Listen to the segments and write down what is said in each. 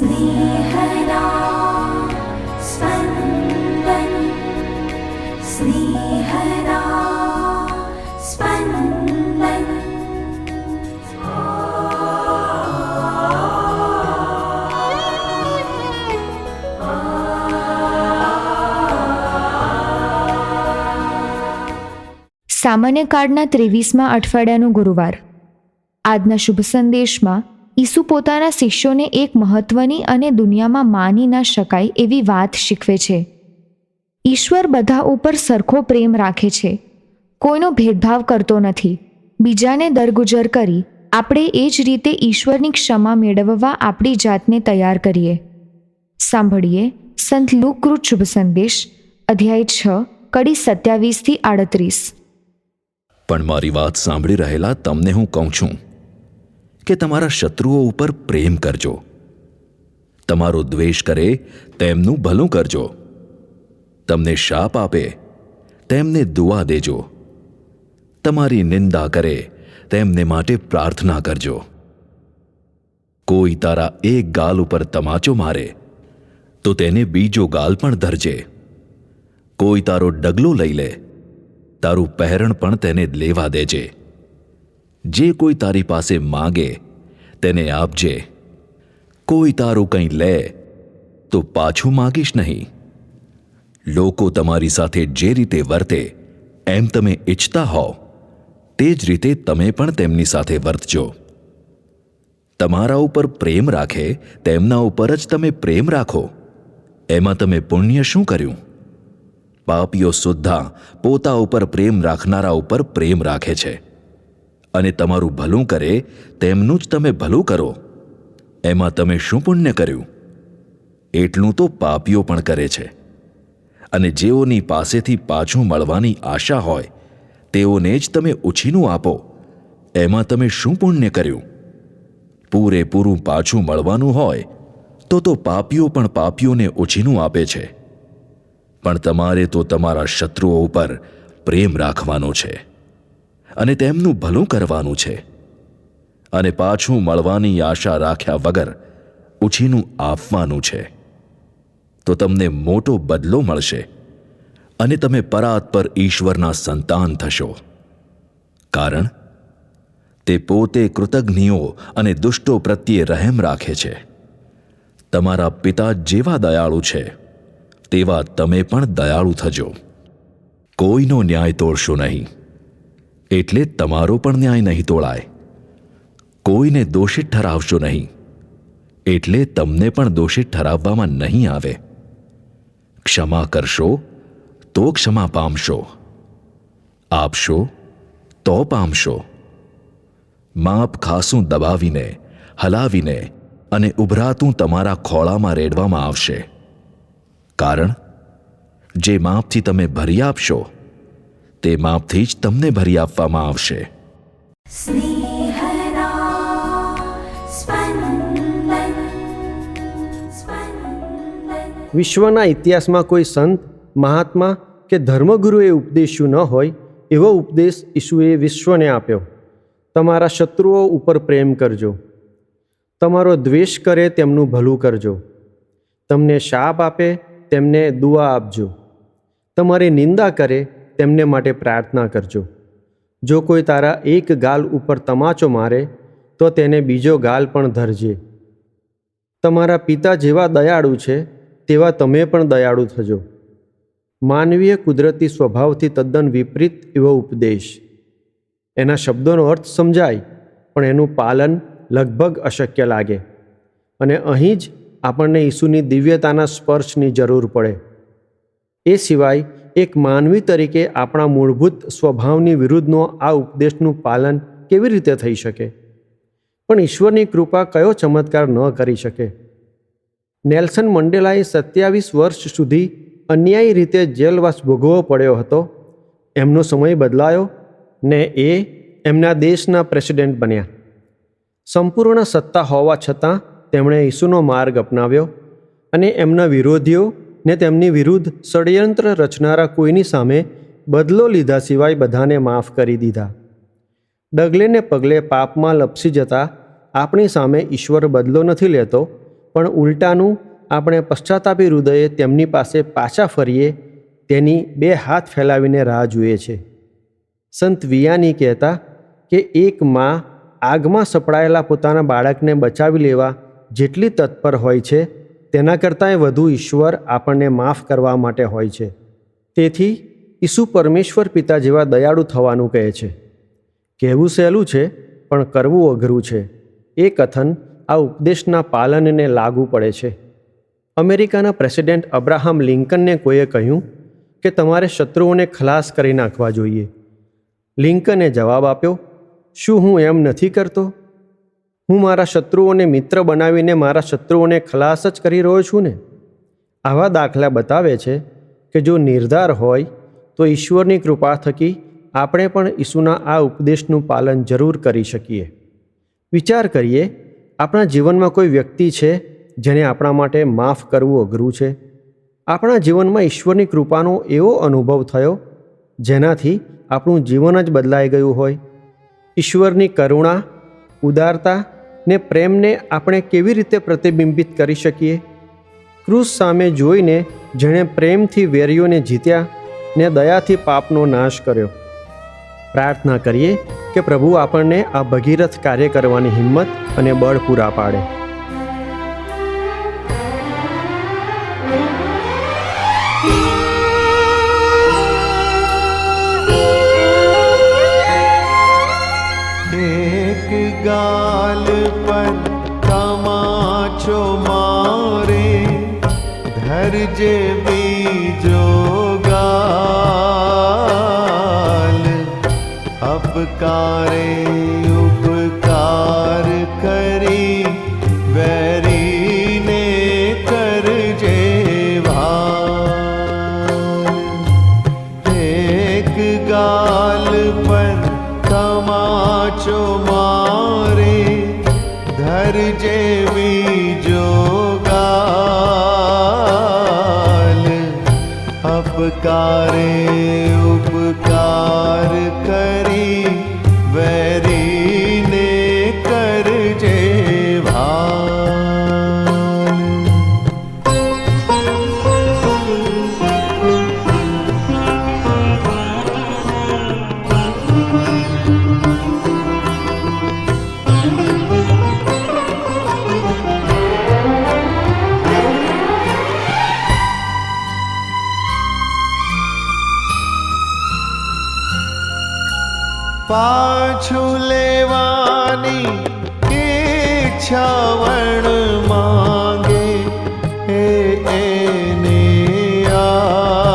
स्नेहदा स्पन्दन् स्नेहदा स्पन्दन् સામાન્ય કાળના ત્રેવીસમાં અઠવાડિયાનો ગુરુવાર આજના શુભ સંદેશમાં ઈસુ પોતાના શિષ્યોને એક મહત્વની અને દુનિયામાં માની ના શકાય એવી વાત શીખવે છે. ઈશ્વર બધા ઉપર સરખો પ્રેમ રાખે છે. કોઈનો ભેદભાવ કરતો નથી. બીજાને દરગુજર કરી, આપણે એ જ રીતે ઈશ્વરની ક્ષમા મેળવવા આપણી જાતને તૈયાર કરીએ. સાંભળીએ સંત લુકૃત શુભ સંદેશ, અધ્યાય છ, કડી સત્યાવીસથી આડત્રીસ. પણ મારી વાત સાંભળી રહેલા તમને હું કહું છું. કે તમારા શત્રુઓ ઉપર પ્રેમ કરજો. તમારો દ્વેષ કરે, તેમનું ભલું કરજો. તમને શાપ આપે, તેમને દુઆ દેજો. તમારી નિંદા કરે, તેમને માટે પ્રાર્થના કરજો. કોઈ તારા એક ગાલ ઉપર તમાચો મારે, તો તેને બીજો ગાલ પણ ધરજે. કોઈ તારો ડગલો લઈ લે, તારું પહેરણ પણ તેને લેવા દેજે. જે કોઈ તારી પાસે માગે, તેને આપજે. કોઈ તારું કંઈ લે, તો પાછું માગીશ નહીં. લોકો તમારી સાથે જે રીતે વર્તે, એમ તમે ઈચ્છતા હો તે જ રીતે તમે પણ તેમની સાથે વર્તજો. તમારા ઉપર પ્રેમ રાખે, તેમના ઉપર જ તમે પ્રેમ રાખો. એમાં તમે પુણ્ય શું કર્યું? પાપીઓ સુદ્ધા પોતા ઉપર પ્રેમ રાખનારા ઉપર પ્રેમ રાખે છે. અને તમારું ભલું કરે, તેમનું જ તમે ભલું કરો. એમાં તમે શું પુણ્ય કર્યું? એટલું તો પાપીઓ પણ કરે છે. અને જેઓની પાસેથી પાછું મળવાની આશા હોય, તેઓને જ તમે ઉછીનું આપો. એમાં તમે શું પુણ્ય કર્યું? પૂરેપૂરું પાછું મળવાનું હોય, તો તો પાપીઓ પણ પાપીઓને ઉછીનું આપે છે. પણ તમારે તો તમારા શત્રુઓ ઉપર પ્રેમ રાખવાનો છે. અને તેમનું ભલું કરવાનું છે. અને પાછું મળવાની આશા રાખ્યા વગર ઉછીનું આપવાનું છે. તો તમને મોટો બદલો મળશે અને તમે પરાત પર ઈશ્વરના સંતાન થશો. કારણ તે પોતે કૃતજ્ઞીઓ અને દુષ્ટો પ્રત્યે રહેમ રાખે છે. તમારા પિતા જેવા દયાળુ છે, તેવા તમે પણ દયાળુ થજો. કોઈનો ન્યાય તોડશો નહીં. એટલે તમારો પણ ન્યાય નહીં તોળાય. કોઈને દોષિત ઠરાવશો નહીં. એટલે તમને પણ દોષિત ઠરાવવામાં નહીં આવે. ક્ષમા કરશો, તો ક્ષમા પામશો. આપશો, તો પામશો. માપ ખાસું દબાવીને, હલાવીને અને ઉભરાતું તમારા ખોળામાં રેડવામાં આવશે. કારણ, જે માપથી તમે ભરી આપશો તે માપથી જ તમને ભરી આપવામાં આવશે. વિશ્વના ઇતિહાસમાં કોઈ સંત મહાત્મા કે ધર્મગુરુએ ઉપદેશ્યું ન હોય એવો ઉપદેશ ઈશુએ વિશ્વને આપ્યો. તમારા શત્રુઓ ઉપર પ્રેમ કરજો. તમારો દ્વેષ કરે તેમનું ભલું કરજો. તમને શાપ આપે તેમને દુઆ આપજો. તમારી નિંદા કરે તેમને માટે પ્રાર્થના કરજો. જો કોઈ તારા એક ગાલ ઉપર તમાચો મારે, તો તેને બીજો ગાલ પણ ધરજે. તમારા પિતા જેવા દયાળુ છે, તેવા તમે પણ દયાળુ થજો. માનવીય કુદરતી સ્વભાવથી તદ્દન વિપરીત એવો ઉપદેશ. એના શબ્દોનો અર્થ સમજાય, પણ એનું પાલન લગભગ અશક્ય લાગે. અને અહીં જ આપણને ઈસુની દિવ્યતાના સ્પર્શની જરૂર પડે. એ સિવાય એક માનવી તરીકે આપણા મૂળભૂત સ્વભાવની વિરુદ્ધનો આ ઉપદેશનું પાલન કેવી રીતે થઈ શકે? પણ ઈશ્વરની કૃપા કયો ચમત્કાર ન કરી શકે? નેલ્સન મંડેલાએ સત્યાવીસ વર્ષ સુધી અન્યાયી રીતે જેલવાસ ભોગવવો પડ્યો હતો. એમનો સમય બદલાયો ને એ એમના દેશના પ્રેસિડેન્ટ બન્યા. સંપૂર્ણ સત્તા હોવા છતાં તેમણે ઈસુનો માર્ગ અપનાવ્યો અને એમના વિરોધીઓ ને તેમની વિરુદ્ધ ષડયંત્ર રચનારા કોઈની સામે બદલો લીધા સિવાય બધાને માફ કરી દીધા. ડગલે ને પગલે પાપમાં લપસી જતા આપણી સામે ઈશ્વર બદલો નથી લેતો, પણ ઉલટાનું આપણે પશ્ચાતાપી હૃદયે તેમની પાસે પાછા ફરીએ તેની બે હાથ ફેલાવીને રાહ જોઈએ છે. સંત વિયાની કહેતા કે એક માં આગમાં સપડાયેલા પોતાના બાળકને બચાવી લેવા જેટલી તત્પર હોય છે તેના કરતાંય વધુ ઈશ્વર આપણને માફ કરવા માટે હોય છે. તેથી ઈસુ પરમેશ્વર પિતા જેવા દયાળુ થવાનું કહે છે. કહેવું સહેલું છે, પણ કરવું અઘરું છે. એ કથન આ ઉપદેશના પાલનને લાગુ પડે છે. અમેરિકાના પ્રેસિડેન્ટ અબ્રાહમ લિંકનને કોઈએ કહ્યું કે તમારે શત્રુઓને ખલાસ કરી નાખવા જોઈએ. લિંકને જવાબ આપ્યો, શું હું એમ નથી કરતો? હું મારા શત્રુઓને મિત્ર બનાવીને મારા શત્રુઓને ખલાસ જ કરી રહ્યો છું ને? આવા દાખલા બતાવે છે કે જો નિર્ધાર હોય તો ઈશ્વરની કૃપા થકી આપણે પણ ઈસુના આ ઉપદેશનું પાલન જરૂર કરી શકીએ. વિચાર કરીએ, આપણા જીવનમાં કોઈ વ્યક્તિ છે જેને આપણા માટે માફ કરવું અઘરું છે? આપણા જીવનમાં ઈશ્વરની કૃપાનો એવો અનુભવ થયો જેનાથી આપણું જીવન જ બદલાઈ ગયું હોય? ઈશ્વરની કરુણા, ઉદારતા ને પ્રેમને આપણે કેવી રીતે પ્રતિબિંબિત કરી શકીએ? ક્રુસ સામે જોઈને જેણે પ્રેમથી વેરીઓને જીત્યા ને દયાથી પાપનો નાશ કર્યો. પ્રાર્થના કરીએ કે પ્રભુ આપણને આ ભગીરથ કાર્ય કરવાની હિંમત અને બળ પૂરા પાડે. ધરજે બીજો ગાલ અપકારે ઉપકાર કરી વેરીને કરજે ભાલ એક ગાલ પર તમાચો મારે ધરજે બીજો અપકારે ઉપકાર કરી ઈચ્છાવણ માંગે હે એને આલ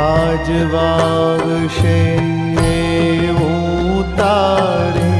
આજ વાવશે એવું તારે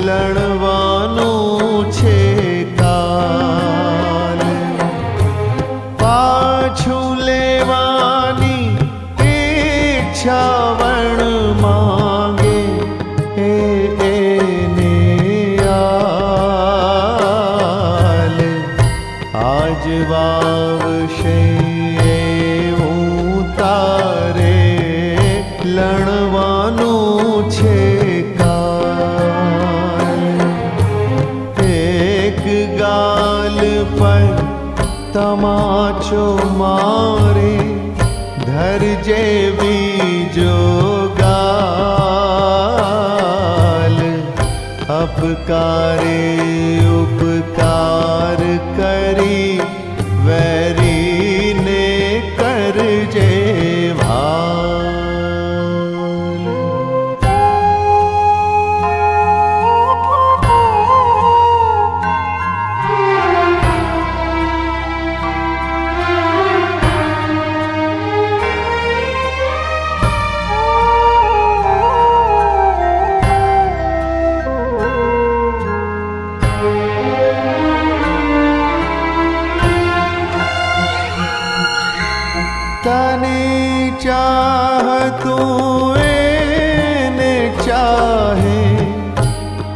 લણવાનું છે તાર પાછું લેવાની તમાચો મારે ધરજે બીજો ગાલ અપકારે તને ચાહતું એને ચાહે.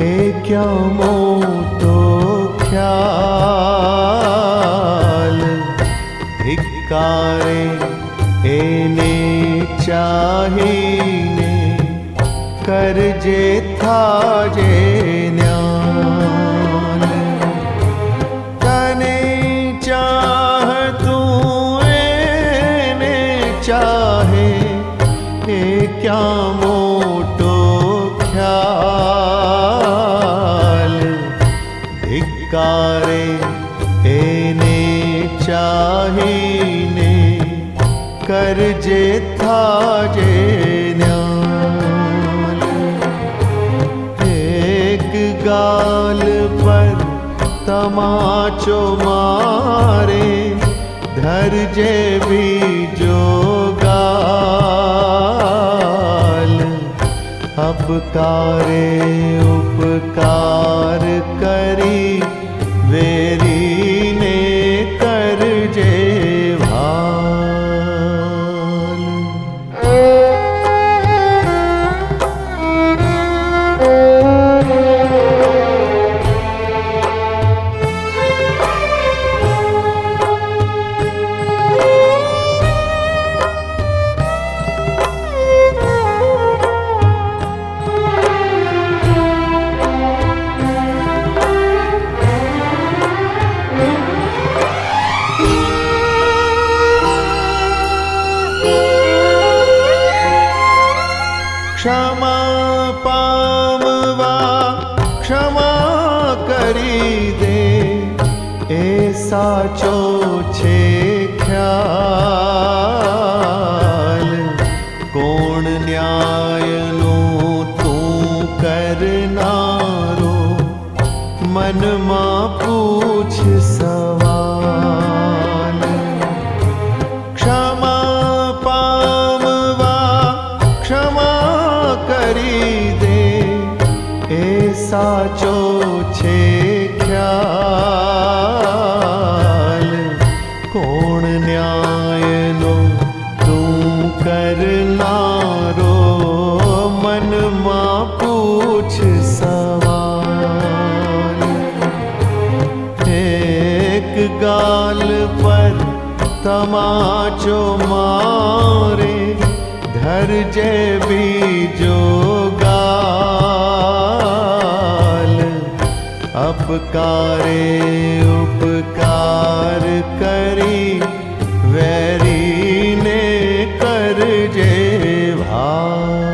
એ ક્યાં મોટો ખ્યાલ? ધિકારે એને ચાહીને કરજે થાજે ન્યા ક્યાં મોટો ખ્યાલ ધિકારે એને ચાહીને કરજે થાજે એક ગાલ પર તમાચો મારે ધરજે બીજો અબકારે ઉપકાર સાચો છે ખ્યાલ. કોણ ન્યાયનો તું કરનારો? મનમાં પૂછ સવાલ. ક્ષમા પામવા, ક્ષમા કરી દે. એ સાચો સમાચો મારે ધરજે બીજો ગાલ અપકારે ઉપકાર કરી વેરીને કરજે ભા